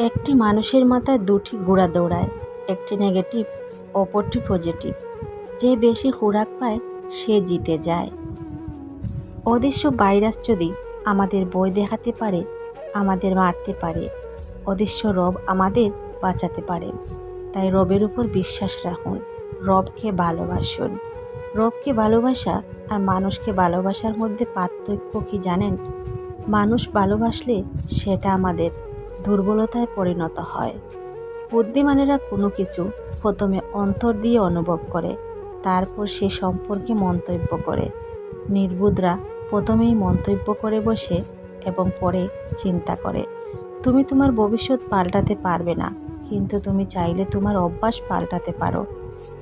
একটি মানুষের মাথায় দুটি ঘোড়া দৌড়ায়, একটি নেগেটিভ অপরটি পজিটিভ যে বেশি খোরাক পায়, সে জিতে যায়। অদৃশ্য ভাইরাস যদি আমাদের বই দেখাতে পারে, আমাদের মারতে পারে। অদৃশ্য রব আমাদের বাঁচাতে পারে। তাই রবের উপর বিশ্বাস রাখুন, রবকে ভালোবাসুন। রবকে ভালোবাসা আর মানুষকে ভালোবাসার মধ্যে পার্থক্য কি জানেন? মানুষ ভালোবাসলে সেটা আমাদের দুর্বলতায় পরিণত হয়। বুদ্ধিমানেরা কোনো কিছু প্রথমে অন্তর দিয়ে অনুভব করে, তারপর সে সম্পর্কে মন্তব্য করে। নির্বুদরা প্রথমেই মন্তব্য করে বসে এবং পরে চিন্তা করে। তুমি তোমার ভবিষ্যৎ পাল্টাতে পারবে না, কিন্তু তুমি চাইলে তোমার অভ্যাস পাল্টাতে পারো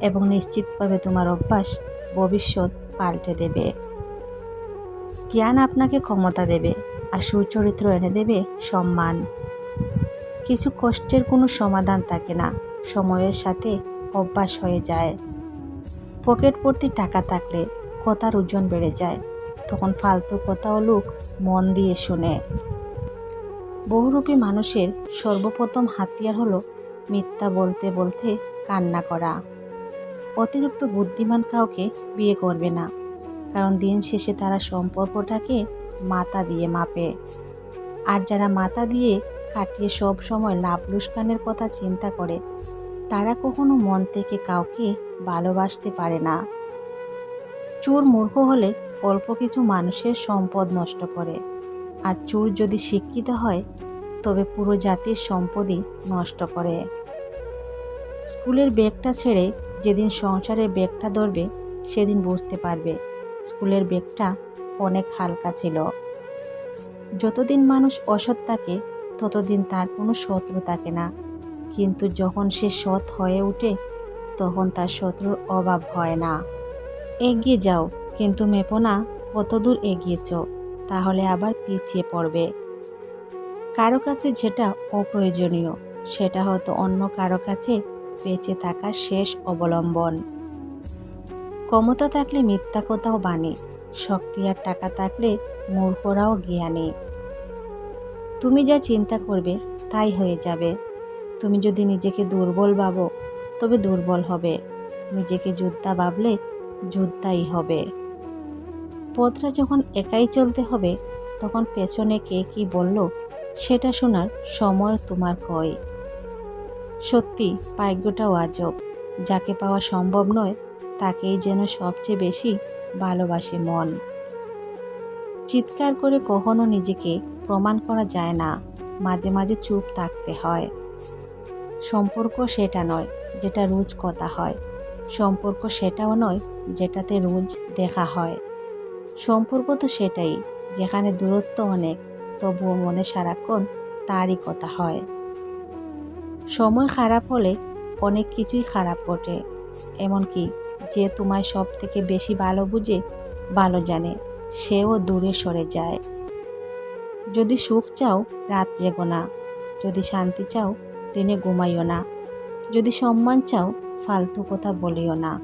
এবং নিশ্চিতভাবে তোমার অভ্যাস ভবিষ্যৎ পাল্টে দেবে। জ্ঞান আপনাকে ক্ষমতা দেবে আর সুচরিত্র এনে দেবে সম্মান। কিছু কষ্টের কোনো সমাধান থাকে না। সময়ের সাথে অভ্যাস হয়ে যায়। পকেট ভর্তি টাকা থাকলে কথার ওজন বেড়ে যায়। তখন ফালতু কথাও লোক মন দিয়ে শুনে। বহুরূপী মানুষের সর্বপ্রথম হাতিয়ার হলো মিথ্যা বলতে বলতে কান্না করা। অতিরিক্ত বুদ্ধিমান কাউকে বিয়ে করবে না, কারণ দিন শেষে তারা সম্পর্কটাকে মাথা দিয়ে মাপে। আর যারা মাথা দিয়ে কাটিয়ে সব সময় লাভ লুস্কানের কথা চিন্তা করে, তারা কখনো মন থেকে কাউকে ভালোবাসতে পারে না। চোর মূর্খ হলে অল্প কিছু মানুষের সম্পদ নষ্ট করে, আর চোর যদি শিক্ষিত হয়, তবে পুরো জাতির সম্পদই নষ্ট করে। স্কুলের ব্যাগটা ছেড়ে যেদিন সংসারের ব্যাগটা ধরবে, সেদিন বুঝতে পারবে স্কুলের ব্যাগটা অনেক হালকা ছিল। যতদিন মানুষ অসৎ থাকে ততদিন তার কোনো শত্রু থাকে না। কিন্তু যখন সে সৎ হয়ে ওঠে, তখন তার শত্রুর অভাব হয় না। এগিয়ে যাও, কিন্তু মেপো না কতদূর এগিয়েছ, তাহলে আবার পিছিয়ে পড়বে। কারও কাছে যেটা অপ্রয়োজনীয়, সেটা হয়তো অন্য কারও কাছে বেঁচে থাকার শেষ অবলম্বন। ক্ষমতা থাকলে মিথ্যা কথাও বানে, শক্তি আর টাকা থাকলে মূর্খরাও জ্ঞানী। তুমি যা চিন্তা করবে তাই হয়ে যাবে। তুমি যদি নিজেকে দুর্বল ভাবো, তবে দুর্বল হবে। নিজেকে যোদ্ধা ভাবলে যোদ্ধাই হবে। পথটা যখন একাই চলতে হবে, তখন পেছনে কে কি বলল, সেটা শোনার সময় তোমার কয়। সত্যি, ভাগ্যটাও আজব। যাকে পাওয়া সম্ভব নয়, তাকেই যেন সবচেয়ে বেশি ভালোবাসে মন। চিৎকার করে কখনো নিজেকে প্রমাণ করা যায় না। মাঝে মাঝে চুপ থাকতে হয়। সম্পর্ক সেটা নয়, যেটা রোজ কথা হয়। সম্পর্ক সেটাও নয়, যেটাতে রোজ দেখা হয়। সম্পর্ক তো সেটাই, যেখানে দূরত্ব অনেক, তবুও মনে সারাক্ষণ তারই কথা হয়। সময় খারাপ হলে অনেক কিছুই খারাপ ঘটে, এমনকি যে তোমায় সব থেকে বেশি ভালো বুঝে, ভালো জানে। সেও দূরে সরে যায়। যদি সুখ চাও, রাত জেগো না। যদি শান্তি চাও, দিনে ঘুমাইও না। যদি সম্মান চাও, ফালতু কথা বলিও না।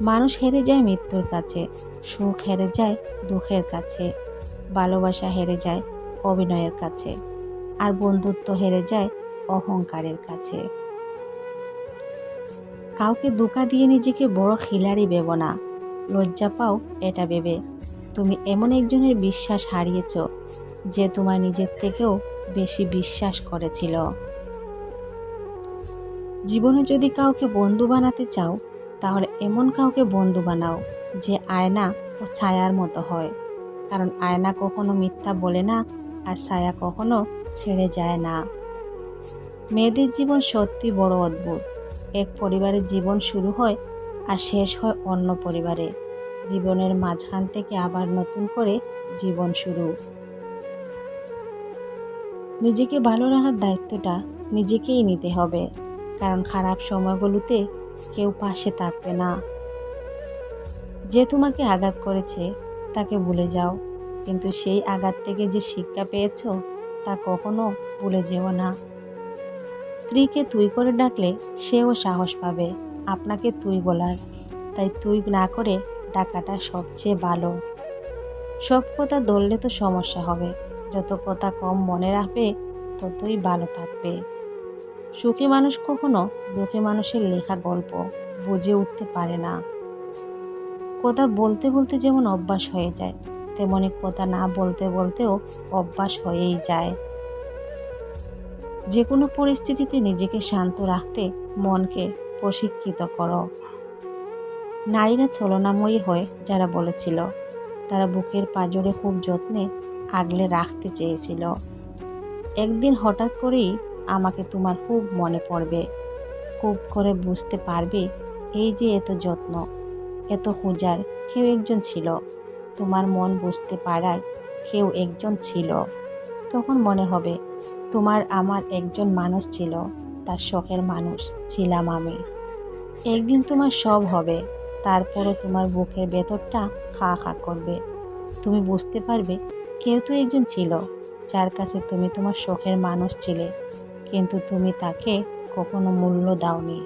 মানুষ হেরে যায় মৃত্যুর কাছে, সুখ হেরে যায় দুঃখের কাছে, ভালোবাসা হেরে যায় অভিনয়ের কাছে, আর বন্ধুত্ব হেরে যায় অহংকারের কাছে। কাউকে ধোকা দিয়ে নিজেকে বড় খিলাড়ি ভেব না। লজ্জা পাও, এটা ভেবে। তুমি এমন একজনের বিশ্বাস হারিয়েছ, যে তোমার নিজের থেকেও বেশি বিশ্বাস করেছিল। জীবনে যদি কাউকে বন্ধু বানাতে চাও, তাহলে এমন কাউকে বন্ধু বানাও, যে আয়না ও ছায়ার মতো হয়। কারণ আয়না কখনো মিথ্যা বলে না, আর ছায়া কখনো ছেড়ে যায় না। মেয়েদের জীবন সত্যি বড় অদ্ভুত। এক পরিবারের জীবন শুরু হয় আর শেষ হয় অন্য পরিবারে। জীবনের মাঝখান থেকে আবার নতুন করে জীবন শুরু। নিজেকে ভালো রাখার দায়িত্বটা নিজেকেই নিতে হবে, কারণ খারাপ সময়গুলোতে কেউ পাশে থাকবে না। যে তোমাকে আঘাত করেছে, তাকে ভুলে যাও, কিন্তু সেই আঘাত থেকে যে শিক্ষা পেয়েছ, তা কখনো ভুলে যেও না। স্ত্রীকে তুই করে ডাকলে সেও সাহস পাবে। আপনাকে তুই বলার। তাই তুই না করে ডাকাটা সবচেয়ে ভালো। সব কথা ধরলে তো সমস্যা হবে। যত কথা কম মনে রাখবে, ততই ভালো থাকবে। সুখী মানুষ কখনো দুঃখী মানুষের লেখা গল্প বুঝে উঠতে পারে না। কথা বলতে বলতে যেমন অভ্যাস হয়ে যায়, তেমনি কথা না বলতে বলতেও অভ্যাস হয়েই যায়। যে কোনো পরিস্থিতিতে নিজেকে শান্ত রাখতে মনকে প্রশিক্ষিত করো। নারীরা ছলনাময়ী হয়ে, যারা বলেছিল। তারা বুকের পাজরে খুব যত্নে আগলে রাখতে চেয়েছিল। একদিন হঠাৎ করেই আমাকে তোমার খুব মনে পড়বে। খুব করে বুঝতে পারবে এই যে এত যত্ন, এত হুজার কেউ একজন ছিল। তোমার মন বুঝতে পারার কেউ একজন ছিল। তখন মনে হবে তোমার আমার একজন মানুষ ছিল। তার শখের মানুষ, ছিলাম আমি। একদিন তোমার সব হবে, তারপরও তোমার বুকের ভেতরটা খা খা করবে। তুমি বুঝতে পারবে, কেউ তো একজন ছিল, যার কাছে তুমি তোমার শখের মানুষ ছিলে, কিন্তু তুমি তাকে কখনো মূল্য দাওনি।